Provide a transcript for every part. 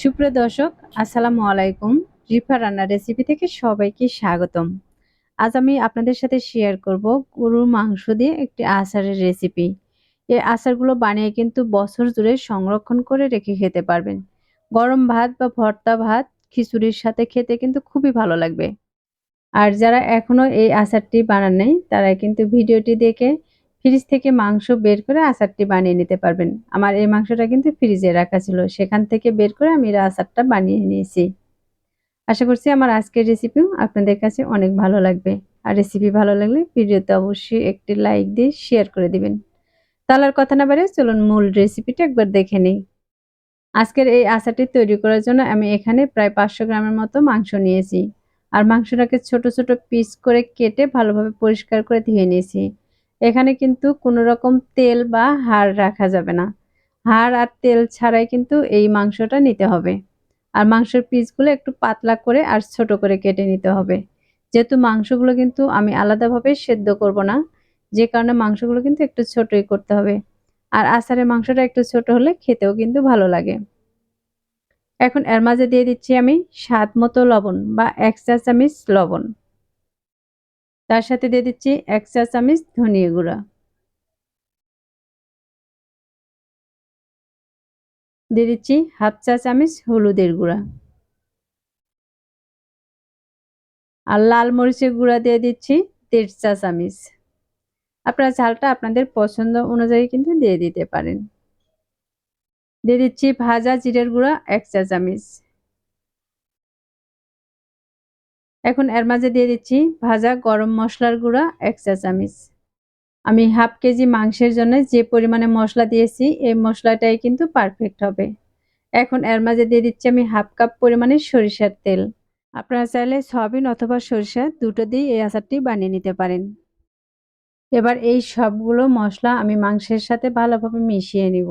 সুপ্রিয় দর্শক, আসসালামু আলাইকুম। রিফা রান্নার রেসিপি থেকে সবাইকে স্বাগতম। আজ আমি আপনাদের সাথে শেয়ার করব গরুর মাংস দিয়ে একটি আচারের রেসিপি এই আচারগুলো বানিয়ে কিন্তু বছর জুড়ে সংরক্ষণ করে রেখে খেতে পারবেন। গরম ভাত বা ভর্তা ভাত খিচুড়ির সাথে খেতে কিন্তু খুবই ভালো লাগবে। আর যারা এখনও এই আচারটি বানান নাই তারা কিন্তু ভিডিওটি দেখে ফ্রিজ থেকে মাংস বের করে আচারটি বানিয়ে নিতে পারবেন। আমার এই মাংসটা কিন্তু ফ্রিজে রাখা ছিল, সেখান থেকে বের করে আমি আচারটা বানিয়ে নিয়েছি। আশা করছি আমার আজকের রেসিপিও আপনাদের কাছে অনেক ভালো লাগবে। আর রেসিপি ভালো লাগলে ভিডিওতে অবশ্যই একটি লাইক দিয়ে শেয়ার করে দিবেন। তাহলে আর কথা না বাড়ে চলুন মূল রেসিপিটা একবার দেখে নিই। আজকের এই আচারটি তৈরি করার জন্য আমি এখানে প্রায় পাঁচশো গ্রামের মতো মাংস নিয়েছি। আর মাংসটাকে ছোট ছোট পিস করে কেটে ভালোভাবে পরিষ্কার করে ধুয়ে নিয়েছি। এখানে কিন্তু কোনো রকম তেল বা হাড় রাখা যাবে না। হাড় আর তেল ছাড়াই কিন্তু এই মাংসটা নিতে হবে। আর মাংসের পিসগুলো একটু পাতলা করে আর ছোট করে কেটে নিতে হবে। যেহেতু মাংসগুলো কিন্তু আমি আলাদাভাবে সেদ্ধ করব না, যে কারণে মাংসগুলো কিন্তু একটু ছোটই করতে হবে। আর আচারের মাংসটা একটু ছোট হলে খেতেও কিন্তু ভালো লাগে। এখন এর মাঝে দিয়ে দিচ্ছি আমি স্বাদ মতো লবণ বা এক চা চামিচ লবণ। তার সাথে দিয়ে দিচ্ছি এক চা চামচ ধনিয়া গুঁড়া। দিয়ে দিচ্ছি হাফ চা চামচ হলুদের গুঁড়া। আর লাল মরিচের গুঁড়া দিয়ে দিচ্ছি দেড় চা চামচ। আপনারা ঝালটা আপনাদের পছন্দ অনুযায়ী কিন্তু দিয়ে দিতে পারেন। দিয়ে দিচ্ছি ভাজা জিরের গুঁড়া এক চা চামচ। এখন এর মাঝে দিয়ে দিচ্ছি ভাজা গরম মশলার গুঁড়া এক চা চামচ। আমি হাফ কেজি মাংসের জন্য যে পরিমাণে মশলা দিয়েছি, এই মশলাটাই কিন্তু পারফেক্ট হবে। এখন এর মাঝে দিয়ে দিচ্ছি আমি হাফ কাপ পরিমাণে সরিষার তেল। আপনারা চাইলে সয়াবিন অথবা সরিষা দুটো দিয়ে এই আচারটি বানিয়ে নিতে পারেন। এবার এই সবগুলো মশলা আমি মাংসের সাথে ভালোভাবে মিশিয়ে নিব।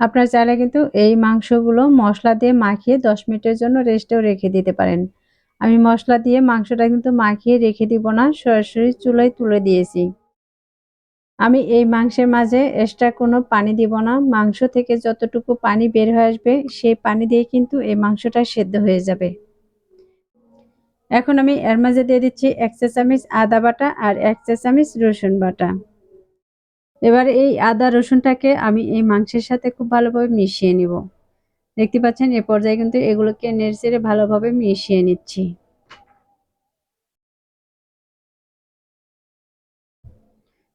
আপনার চাইলে কিন্তু এই মাংসগুলো মশলা দিয়ে মাখিয়ে দশ মিনিটের জন্য রেস্টেও রেখে দিতে পারেন। আমি মশলা দিয়ে মাংসটা কিন্তু মাখিয়ে রেখে দিব না, সরাসরি চুলায় তুলে দিয়েছি। আমি এই মাংসের মাঝে এক্সট্রা কোনো পানি দিব না। মাংস থেকে যতটুকু পানি বের হয়ে আসবে, সেই পানি দিয়ে কিন্তু এই মাংসটা সেদ্ধ হয়ে যাবে। এখন আমি এর মাঝে দিয়ে দিচ্ছি এক চা চামচ আদা বাটা আর এক চা চামচ রসুন বাটা। এবার এই আদা রসুনটাকে আমি এই মাংসের সাথে খুব ভালোভাবে মিশিয়ে নিব। দেখতে পাচ্ছেন, এ পর্যায়ে কিন্তু এগুলোকে নেড়ে ভালোভাবে মিশিয়ে নিচ্ছি।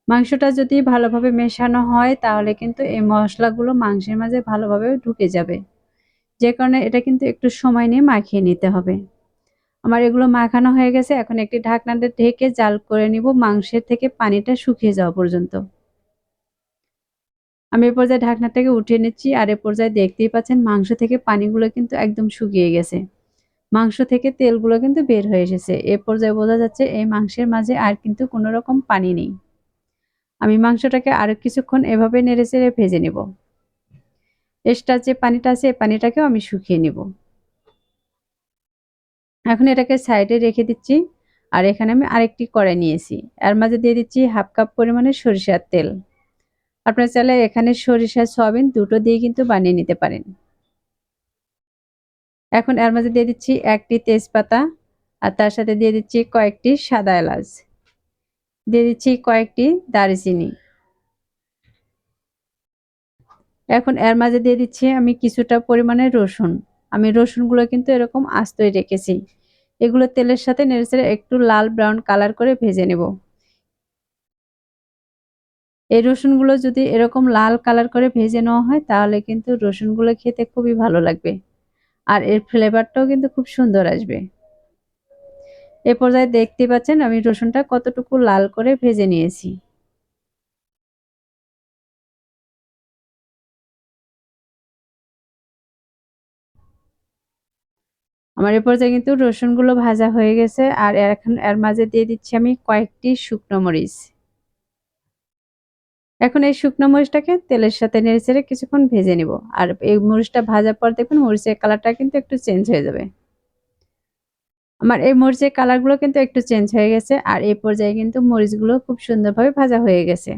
মাংসটা যদি ভালোভাবে মেশানো হয়, তাহলে কিন্তু এই মশলাগুলো মাংসের মাঝে ভালোভাবে ঢুকে যাবে। যে কারণে এটা কিন্তু একটু সময় নিয়ে মাখিয়ে নিতে হবে। আমার এগুলো মাখানো হয়ে গেছে, এখন একটি ঢাকনাটা ঢেকে জাল করে নিব, মাংসের থেকে পানিটা শুকিয়ে যাওয়া পর্যন্ত। আমি এ পর্যায়ে ঢাকনাটাকে উঠিয়ে নিচ্ছি আর এ পর্যায়ে দেখতেই পাচ্ছেন মাংস থেকে পানিগুলো কিন্তু একদম শুকিয়ে গেছে। মাংস থেকে তেলগুলো কিন্তু বের হয়ে এসেছে। এ পর্যায়ে বোঝা যাচ্ছে এই মাংসের মাঝে আর কিন্তু কোনো রকম পানি নেই। আমি মাংসটাকে আরও কিছুক্ষণ এভাবে নেড়ে চেড়ে ভেজে নেব। এক্সট্রা যে পানিটা আছে এই পানিটাকেও আমি শুকিয়ে নেব। এখন এটাকে সাইডে রেখে দিচ্ছি আর এখানে আমি আরেকটি কড়াই নিয়েছি। এর মাঝে দিয়ে দিচ্ছি হাফ কাপ পরিমাণে সরিষার তেল। আপনারা চাইলে এখানে সরিষা সয়াবিন দুটো দিয়ে কিন্তু বানিয়ে নিতে পারেন। এখন এর মাঝে দিয়ে দিচ্ছি একটি তেজপাতা আর তার সাথে দিয়ে দিচ্ছি কয়েকটি সাদা এলাচ। দিয়ে দিচ্ছি কয়েকটি দারচিনি। এখন এর মাঝে দিয়ে দিচ্ছি আমি কিছুটা পরিমাণে রসুন। আমি রসুনগুলো কিন্তু এরকম আস্তই রেখেছি। এগুলো তেলের সাথে নেড়ে একটু লাল ব্রাউন কালার করে ভেজে নেব। এই রসুনগুলো যদি এরকম লাল কালার করে ভেজে নেওয়া হয়, তাহলে কিন্তু রসুনগুলো খেতে খুবই ভালো লাগবে। আর এর ফ্লেভারটাও কিন্তু খুব সুন্দর আসবে। এ পর্যায়ে দেখতে পাচ্ছেন আমি রসুনটা কতটুকু লাল করে ভেজে নিয়েছি। আমার এ পর্যায়ে কিন্তু রসুনগুলো ভাজা হয়ে গেছে, আর এখন এর মাঝে দিয়ে দিচ্ছি আমি কয়েকটি শুকনো মরিচ। এখন এই শুকনো মরিচটাকে তেলের সাথে নেড়ে চেড়ে কিছুক্ষণ ভেজে নিব। আর এই মরিচটা ভাজার পর দেখুন মরিচের কালারটা কিন্তু একটু চেঞ্জ হয়ে যাবে। আমার এই মরিচের কালারগুলো কিন্তু একটু চেঞ্জ হয়ে গেছে আর এই পর্যায়ে কিন্তু মরিচগুলো খুব সুন্দরভাবে ভাজা হয়ে গেছে।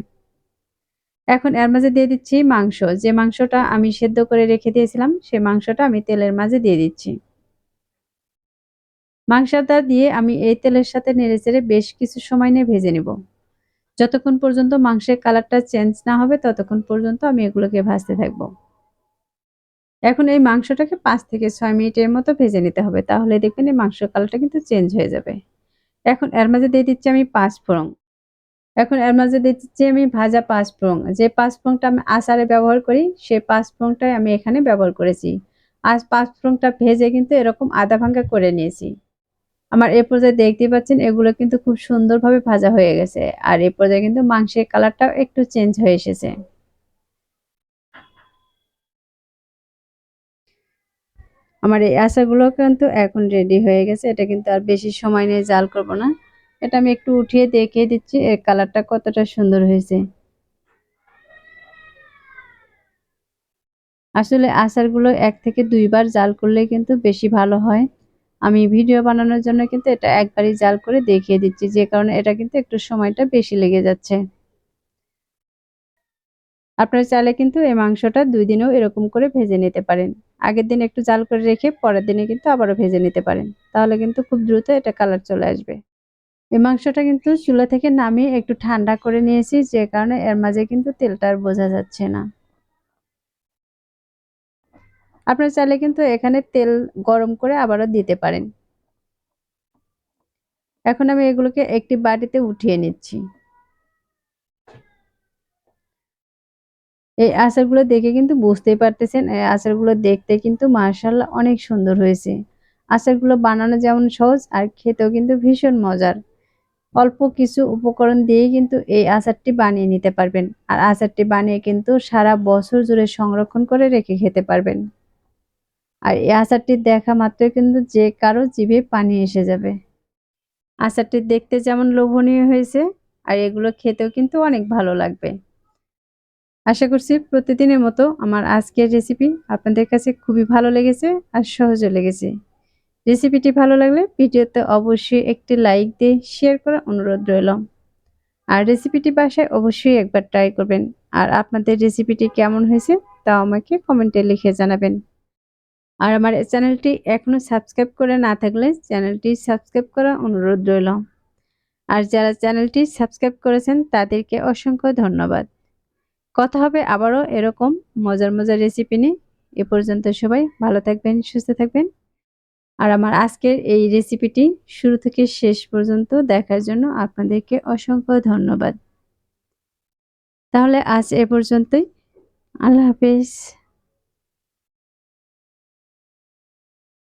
এখন এর মাঝে দিয়ে দিচ্ছি মাংস। যে মাংসটা আমি সেদ্ধ করে রেখে দিয়েছিলাম সেই মাংসটা আমি তেলের মাঝে দিয়ে দিচ্ছি। মাংসটা দিয়ে আমি এই তেলের সাথে নেড়েচেড়ে বেশ কিছু সময় নিয়ে ভেজে নেব। যতক্ষণ পর্যন্ত মাংসের কালারটা চেঞ্জ না হবে, ততক্ষণ পর্যন্ত আমি এগুলোকে ভাজতে থাকব। এখন এই মাংসটাকে পাঁচ থেকে ছয় মিনিটের মতো ভেজে নিতে হবে, তাহলে দেখবেন এই মাংসের কালারটা কিন্তু চেঞ্জ হয়ে যাবে। এখন এর মাঝে দিয়ে দিচ্ছি আমি পাঁচ ফোড়ন এখন এর মাঝে দিয়ে দিচ্ছি আমি ভাজা পাঁচ ফোড়ন যে পাঁচ ফোড়নটা আমি আচারে ব্যবহার করি সেই পাঁচ ফোড়নটাই আমি এখানে ব্যবহার করেছি। আজ পাঁচ ফোড়নটা ভেজে কিন্তু এরকম আধা ভাঙ্গা করে নিয়েছি। আমার এ পর্যায়ে দেখতে পাচ্ছেন, এগুলো কিন্তু খুব সুন্দরভাবে ভাজা হয়ে গেছে। আর এ পর্যায়ে কিন্তু মাংসের কালারটাও একটু চেঞ্জ হয়ে এসেছে। আমার এই আচারগুলো কিন্তু এখন রেডি হয়ে গেছে। এটা কিন্তু আর বেশি সময় নিয়ে জাল করব না। এটা আমি একটু উঠিয়ে দেখিয়ে দিচ্ছি, এর কালারটা কতটা সুন্দর হয়েছে। আসলে আচারগুলো এক থেকে দুইবার জাল করলে কিন্তু বেশি ভালো হয়। আমি ভিডিও বানানোর জন্য কিন্তু এটা একবারই জাল করে দেখিয়ে দিচ্ছি, যে কারণে এটা কিন্তু একটু সময়টা বেশি লেগে যাচ্ছে। আপনারা চাইলে কিন্তু এই মাংসটা দুই দিনেও এরকম করে ভেজে নিতে পারেন। আগের দিন একটু জাল করে রেখে পরের দিনে কিন্তু আবারও ভেজে নিতে পারেন। তাহলে কিন্তু খুব দ্রুত এটা কালার চলে আসবে। এই মাংসটা কিন্তু চুলা থেকে নামিয়ে একটু ঠান্ডা করে নিয়েছি, যে কারণে এর মাঝে কিন্তু তেলটা আর বোঝা যাচ্ছে না। আপনারা চাইলে কিন্তু এখানে তেল গরম করে আবারও দিতে পারেন। এখন আমি এগুলোকে একটি বাটিতে উঠিয়ে নিচ্ছি। এই আচারগুলো দেখে কিন্তু বুঝতেই পারতেছেন, এই আচারগুলো দেখতে কিন্তু মার্শাল্লাহ অনেক সুন্দর হয়েছে। আচারগুলো বানানো যেমন সহজ আর খেতেও কিন্তু ভীষণ মজার। অল্প কিছু উপকরণ দিয়ে কিন্তু এই আচারটি বানিয়ে নিতে পারবেন। আর আচারটি বানিয়ে কিন্তু সারা বছর জুড়ে সংরক্ষণ করে রেখে খেতে পারবেন। আর এই আচারটি দেখা মাত্রই কিন্তু যে কারও জিভে পানি এসে যাবে। আচারটি দেখতে যেমন লোভনীয় হয়েছে, আর এগুলো খেতেও কিন্তু অনেক ভালো লাগবে। আশা করছি প্রতিদিনের মতো আমার আজকের রেসিপি আপনাদের কাছে খুবই ভালো লেগেছে আর সহজও লেগেছে। রেসিপিটি ভালো লাগলে ভিডিওতে অবশ্যই একটি লাইক দিয়ে শেয়ার করার অনুরোধ রইল। আর রেসিপিটি বাসায় অবশ্যই একবার ট্রাই করবেন। আর আপনাদের রেসিপিটি কেমন হয়েছে তা আমাকে কমেন্টে লিখে জানাবেন। আর আমার চ্যানেলটি এখনও সাবস্ক্রাইব করে না থাকলে চ্যানেলটি সাবস্ক্রাইব করার অনুরোধ রইল। আর যারা চ্যানেলটি সাবস্ক্রাইব করেছেন তাদেরকে অসংখ্য ধন্যবাদ। কথা হবে আবারও এরকম মজার মজার রেসিপি নিয়ে। এ পর্যন্ত সবাই ভালো থাকবেন, সুস্থ থাকবেন। আর আমার আজকের এই রেসিপিটি শুরু থেকে শেষ পর্যন্ত দেখার জন্য আপনাদেরকে অসংখ্য ধন্যবাদ। তাহলে আজ এ পর্যন্তই। আল্লাহ হাফেজ।